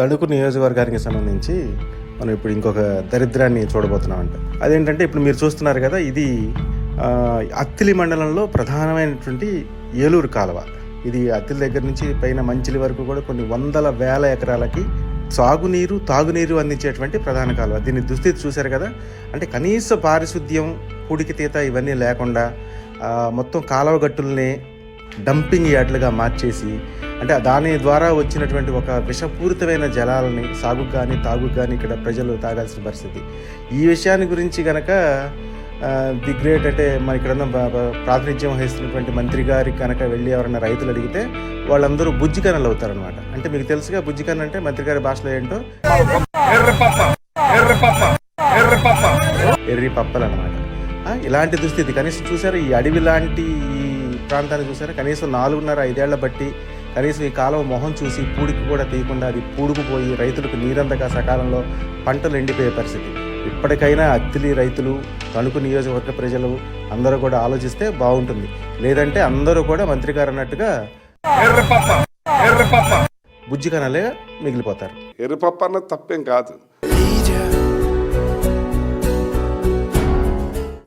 తణుకు నియోజకవర్గానికి సంబంధించి మనం ఇప్పుడు ఇంకొక దరిద్రాన్ని చూడబోతున్నామంట అదేంటంటే ఇప్పుడు మీరు చూస్తున్నారు కదా ఇది అత్తిలి మండలంలో ప్రధానమైనటువంటి ఏలూరు కాలువ. ఇది అత్తిలి దగ్గర నుంచి పైన మంచిలి వరకు కూడా కొన్ని వందల వేల ఎకరాలకి సాగునీరు తాగునీరు అందించేటువంటి ప్రధాన కాలువ. దీన్ని దుస్థితి చూశారు కదా అంటే కనీస పారిశుద్ధ్యం పూడికి తీత ఇవన్నీ లేకుండా మొత్తం కాలువ గట్టుల్ని డంపింగ్ యార్డ్లుగా మార్చేసి అంటే దాని ద్వారా వచ్చినటువంటి ఒక విషపూరితమైన జలాలని సాగుకు కానీ తాగుకు కానీ ఇక్కడ ప్రజలు తాగాల్సిన పరిస్థితి. ఈ విషయాన్ని గురించి కనుక ది గ్రేట్ అంటే మన ఇక్కడ ప్రాతినిధ్యం వహిస్తున్నటువంటి మంత్రి గారికి కనుక వెళ్ళి ఎవరైనా రైతులు అడిగితే వాళ్ళందరూ బుజ్జికనలు అవుతారనమాట అంటే మీకు తెలుసుగా బుజ్జికన్ అంటే మంత్రి గారి భాషలో ఏంటో? ఎర్రి పప్పలు అనమాట ఇలాంటి దుస్థితి. కనీసం చూసారా ఈ అడవి లాంటి ఈ ప్రాంతాన్ని చూసారా? కనీసం నాలుగున్నర ఐదేళ్ళ బట్టి కనీసం ఈ కాలువ మొహం చూసి పూడికి కూడా తీయకుండా అది పూడుకుపోయి రైతులకు నీరందక సకాలంలో పంటలు ఎండిపోయే పరిస్థితి. ఇప్పటికైనా అత్తిలి రైతులు తణుకు నియోజకవర్గ ప్రజలు అందరూ కూడా ఆలోచిస్తే బాగుంటుంది. లేదంటే అందరూ కూడా మంత్రి గారు అన్నట్టుగా బుజ్జి కనాలే మిగిలిపోతారు. ఎర్రపప్పు అన్నది తప్పేం కాదు.